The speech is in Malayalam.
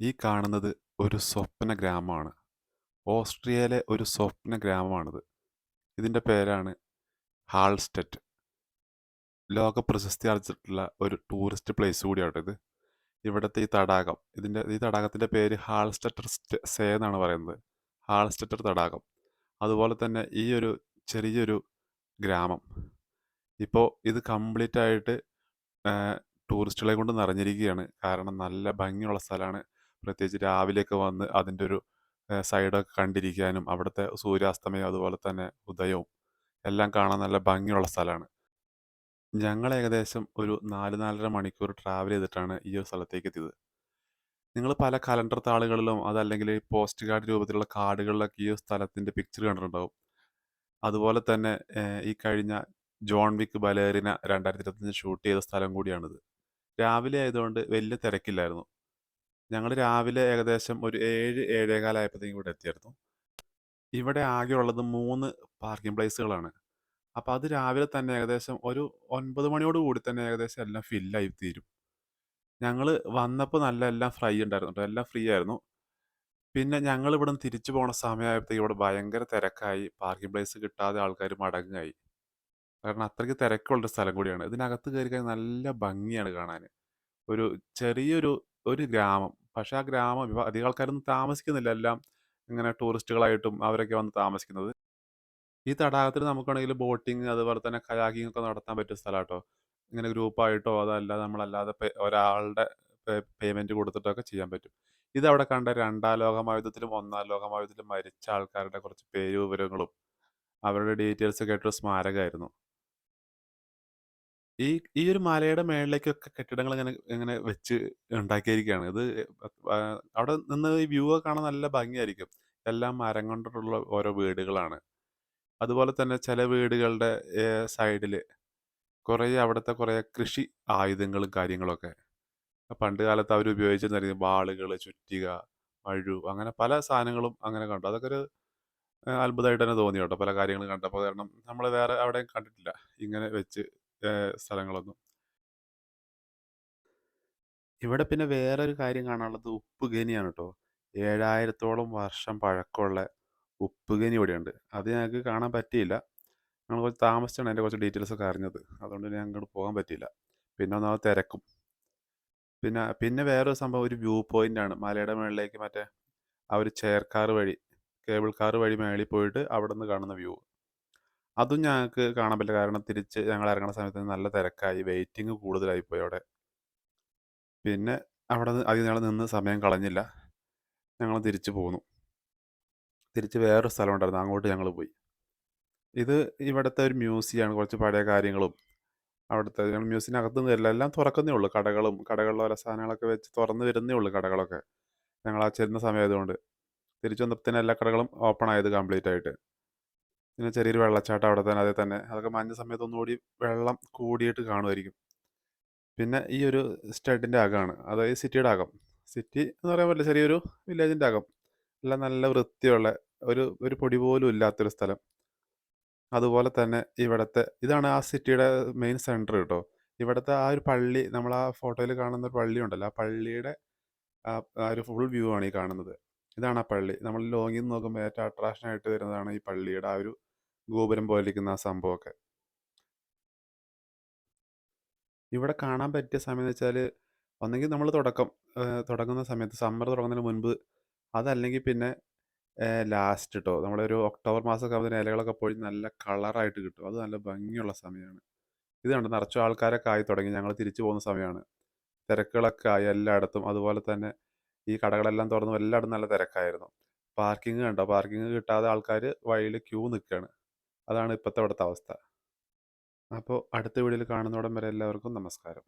ഈ കാണുന്നത് ഒരു സ്വപ്ന ഗ്രാമമാണ്. ഓസ്ട്രിയയിലെ ഒരു സ്വപ്ന ഗ്രാമമാണിത്. ഇതിന്റെ പേരാണ് ഹാൾസ്റ്റെറ്റ് ലോക പ്രശസ്തി ആർജിച്ചിട്ടുള്ള ഒരു ടൂറിസ്റ്റ് പ്ലേസ് കൂടിയാണ് ഇത്. ഇവിടുത്തെ ഈ തടാകം ഇതിന്റെ ഈ തടാകത്തിന്റെ പേര് ഹാൾസ്റ്ററ്റർ സ്റ്റെ- സേ എന്നാണ് പറയുന്നത്. ഹാൾസ്റ്ററ്റർ തടാകം. അതുപോലെ തന്നെ ഈ ഒരു ചെറിയൊരു ഗ്രാമം. ഇപ്പോൾ ഇത് കംപ്ലീറ്റ് ആയിട്ട് ടൂറിസ്റ്റുകളെ കൊണ്ട് നിറഞ്ഞിരിക്കുകയാണ്. കാരണം നല്ല ഭംഗിയുള്ള സ്ഥലമാണ്. പ്രത്യേകിച്ച് രാവിലെയൊക്കെ വന്ന് അതിന്റെ ഒരു സൈഡൊക്കെ കണ്ടിരിക്കാനും അവിടുത്തെ സൂര്യാസ്തമയം അതുപോലെ തന്നെ ഉദയവും എല്ലാം കാണാൻ നല്ല ഭംഗിയുള്ള സ്ഥലമാണ്. ഞങ്ങൾ ഏകദേശം ഒരു നാല് നാലര മണിക്കൂർ ട്രാവൽ ചെയ്തിട്ടാണ് ഈ ഒരു സ്ഥലത്തേക്ക് എത്തിയത്. നിങ്ങൾ പല കലണ്ടർ താളുകളിലും അതല്ലെങ്കിൽ പോസ്റ്റ് കാർഡ് രൂപത്തിലുള്ള കാർഡുകളിലൊക്കെ ഈ സ്ഥലത്തിന്റെ പിക്ചർ കണ്ടിട്ടുണ്ടാവും. അതുപോലെ തന്നെ ഈ കഴിഞ്ഞ ജോൺ വിക്ക് ബലേറിന രണ്ടായിരത്തി ഇരുപത്തഞ്ച് ഷൂട്ട് ചെയ്ത സ്ഥലം കൂടിയാണിത്. രാവിലെ ആയതുകൊണ്ട് വലിയ തിരക്കില്ലായിരുന്നു. ഞങ്ങൾ രാവിലെ ഏകദേശം ഒരു ഏഴ് ഏഴേകാലായപ്പോഴത്തേക്കും ഇവിടെ എത്തിയായിരുന്നു. ഇവിടെ ആകെ ഉള്ളത് മൂന്ന് പാർക്കിംഗ് പ്ലേസുകളാണ് അപ്പോൾ അത് രാവിലെ തന്നെ ഏകദേശം ഒരു ഒൻപത് മണിയോട് കൂടി തന്നെ ഏകദേശം എല്ലാം ഫില്ലായി തീരും. ഞങ്ങൾ വന്നപ്പോൾ നല്ല എല്ലാം ഫ്രൈ ഉണ്ടായിരുന്നു കേട്ടോ എല്ലാം ഫ്രീ ആയിരുന്നു. പിന്നെ ഞങ്ങൾ ഇവിടെ നിന്ന് തിരിച്ചു പോണ സമയമായപ്പോഴത്തേക്ക് ഇവിടെ ഭയങ്കര തിരക്കായി. പാർക്കിംഗ് പ്ലേസ് കിട്ടാതെ ആൾക്കാർ മടങ്ങായി. കാരണം അത്രയ്ക്ക് തിരക്കുള്ളൊരു സ്ഥലം കൂടിയാണ്. ഇതിനകത്ത് കയറി കഴിഞ്ഞാൽ നല്ല ഭംഗിയാണ് കാണാൻ ഒരു ചെറിയൊരു ഒരു ഗ്രാമം. പക്ഷേ ആ ഗ്രാമം അധികം ആൾക്കാരൊന്നും താമസിക്കുന്നില്ല. എല്ലാം ഇങ്ങനെ ടൂറിസ്റ്റുകളായിട്ടും അവരൊക്കെ വന്ന് താമസിക്കുന്നത്. ഈ തടാകത്തിൽ നമുക്കാണെങ്കിൽ ബോട്ടിങ് അതുപോലെ തന്നെ കയാക്കിംഗ് ഒക്കെ നടത്താൻ പറ്റിയ സ്ഥലം കേട്ടോ ഇങ്ങനെ ഗ്രൂപ്പായിട്ടോ അതല്ലാതെ നമ്മളല്ലാതെ ഒരാളുടെ പേയ്മെന്റ് കൊടുത്തിട്ടൊക്കെ ചെയ്യാൻ പറ്റും. ഇത് അവിടെ കണ്ട രണ്ടാം ലോകമഹായുദ്ധത്തിലും ഒന്നാം ലോകമഹായുദ്ധത്തിലും മരിച്ച ആൾക്കാരുടെ കുറച്ച് പേര് വിവരങ്ങളും അവരുടെ ഡീറ്റെയിൽസ് ഒക്കെ ആയിട്ടൊരു സ്മാരകമായിരുന്നു. ഈ ഈ ഒരു മലയുടെ മേളിലേക്കൊക്കെ കെട്ടിടങ്ങൾ ഇങ്ങനെ ഇങ്ങനെ വെച്ച് ഉണ്ടാക്കിയിരിക്കുകയാണ്. ഇത് അവിടെ നിന്ന് ഈ വ്യൂ ഒക്കെ കാണാൻ നല്ല ഭംഗിയായിരിക്കും. എല്ലാം മരം കൊണ്ടിട്ടുള്ള ഓരോ വീടുകളാണ്. അതുപോലെ തന്നെ ചില വീടുകളുടെ സൈഡിൽ കുറേ അവിടുത്തെ കുറേ കൃഷി ആയുധങ്ങളും കാര്യങ്ങളൊക്കെ. പണ്ട് കാലത്ത് അവർ ഉപയോഗിച്ചിരുന്ന വാളുകൾ ചുറ്റിക മഴു അങ്ങനെ പല സാധനങ്ങളും അങ്ങനെ കണ്ടു. അതൊക്കെ ഒരു അത്ഭുതമായിട്ട് തന്നെ തോന്നി കേട്ടോ പല കാര്യങ്ങളും കണ്ടപ്പോൾ. കാരണം നമ്മൾ വേറെ അവിടെയും കണ്ടിട്ടില്ല. ഇങ്ങനെ വെച്ച് സ്ഥലങ്ങളൊന്നും. ഇവിടെ പിന്നെ വേറൊരു കാര്യം കാണാനുള്ളത് ഉപ്പുഖനിയാണ് കേട്ടോ ഏഴായിരത്തോളം വർഷം പഴക്കമുള്ള ഉപ്പുഖനി ഇവിടെയുണ്ട്. അത് ഞങ്ങൾക്ക് കാണാൻ പറ്റിയില്ല. ഞങ്ങൾ കുറച്ച് താമസിച്ചാണ് അതിന്റെ കുറച്ച് ഡീറ്റെയിൽസ് ഒക്കെ അറിഞ്ഞത്. അതുകൊണ്ട് ഞാൻ അങ്ങോട്ട് പോകാൻ പറ്റിയില്ല. പിന്നെ ഒന്നാമത് തിരക്കും. പിന്നെ പിന്നെ വേറൊരു സംഭവം ഒരു വ്യൂ പോയിന്റ് ആണ്. മലയുടെ മുകളിലേക്ക് മറ്റേ ആ ഒരു ചെയർ കാർ വഴി കേബിൾ കാർ വഴി മേളിൽ പോയിട്ട് അവിടെ നിന്ന് കാണുന്ന വ്യൂ. അതും ഞങ്ങൾക്ക് കാണാൻ പറ്റില്ല. കാരണം തിരിച്ച് ഞങ്ങൾ ഇറങ്ങുന്ന സമയത്ത് നല്ല തിരക്കായി. വെയിറ്റിംഗ് കൂടുതലായി പോയി അവിടെ. പിന്നെ അവിടെ നിന്ന് അധികം ഞങ്ങൾ നിന്ന് സമയം കളഞ്ഞില്ല. ഞങ്ങൾ തിരിച്ചു പോന്നു. തിരിച്ച് വേറൊരു സ്ഥലം ഉണ്ടായിരുന്നു അങ്ങോട്ട് ഞങ്ങൾ പോയി. ഇത് ഇവിടുത്തെ ഒരു മ്യൂസിയമാണ് കുറച്ച് പഴയ കാര്യങ്ങളും. അവിടുത്തെ ഞങ്ങൾ മ്യൂസിയത്തിനകത്ത് വരില്ല എല്ലാം തുറക്കുന്നേ ഉള്ളൂ. കടകളും കടകളിലെ ഓരോ സാധനങ്ങളൊക്കെ വെച്ച് തുറന്ന് വരുന്നേ ഉള്ളൂ കടകളൊക്കെ. ഞങ്ങൾ ആ ചെരുന്ന സമയമായതുകൊണ്ട് തിരിച്ചു വന്നപ്പോൾ തന്നെ എല്ലാ കടകളും ഓപ്പൺ ആയത് കംപ്ലീറ്റ് ആയിട്ട്. പിന്നെ ചെറിയൊരു വെള്ളച്ചാട്ടം അവിടെ തന്നെ അതേ തന്നെ. അതൊക്കെ മഞ്ഞ സമയത്ത് ഒന്നുകൂടി വെള്ളം കൂടിയിട്ട് കാണുമായിരിക്കും. പിന്നെ ഈ ഒരു സ്റ്റഡിന്റെ അകമാണ് അതായത് സിറ്റിയുടെ അകം. സിറ്റി എന്ന് പറയാൻ പറ്റില്ല ചെറിയൊരു വില്ലേജിന്റെ അകം. എല്ലാം നല്ല വൃത്തിയുള്ള ഒരു ഒരു പൊടി പോലും ഇല്ലാത്തൊരു സ്ഥലം. അതുപോലെ തന്നെ ഇവിടുത്തെ ഇതാണ് ആ സിറ്റിയുടെ മെയിൻ സെന്റർ കേട്ടോ. ഇവിടുത്തെ ആ ഒരു പള്ളി നമ്മൾ ആ ഫോട്ടോയിൽ കാണുന്ന ഒരു പള്ളി ഉണ്ടല്ലോ ആ പള്ളിയുടെ ആ ഒരു ഫുൾ വ്യൂ ആണ് ഈ കാണുന്നത്. ഇതാണ് ആ പള്ളി. നമ്മൾ ലോങ്ങിൽ നിന്ന് നോക്കുമ്പോൾ ഏറ്റവും അട്രാക്ഷൻ ആയിട്ട് വരുന്നതാണ് ഈ പള്ളിയുടെ ആ ഒരു ഗോപുരം പോലെ ഇരിക്കുന്ന ആ സംഭവമൊക്കെ. ഇവിടെ കാണാൻ പറ്റിയ സമയം എന്ന് വെച്ചാൽ ഒന്നെങ്കിൽ നമ്മൾ തുടക്കം തുടങ്ങുന്ന സമയത്ത് സമ്മർ തുടങ്ങുന്നതിന് മുൻപ് അതല്ലെങ്കിൽ പിന്നെ ലാസ്റ്റ് കേട്ടോ നമ്മളൊരു ഒക്ടോബർ മാസമൊക്കെ ആകുമ്പോൾ ഇലകളൊക്കെ പോയി നല്ല കളറായിട്ട് കിട്ടും. അത് നല്ല ഭംഗിയുള്ള സമയമാണ്. ഇത് കണ്ട്? നിറച്ചു ആൾക്കാരൊക്കെ ആയി തുടങ്ങി. ഞങ്ങൾ തിരിച്ചു പോകുന്ന സമയമാണ്. തിരക്കുകളൊക്കെ ആയി എല്ലായിടത്തും. അതുപോലെ തന്നെ ഈ കടകളെല്ലാം തുറന്നു. എല്ലായിടത്തും നല്ല തിരക്കായിരുന്നു. പാർക്കിംഗ് കണ്ടോ? പാർക്കിംഗ് കിട്ടാതെ ആൾക്കാർ വഴിയിൽ ക്യൂ നിൽക്കുകയാണ് അതാണ് ഇപ്പോഴത്തെ അവിടുത്തെ അവസ്ഥ. അപ്പോൾ അടുത്ത വീഡിയോയിൽ കാണുന്നോടം വരെ എല്ലാവർക്കും നമസ്കാരം.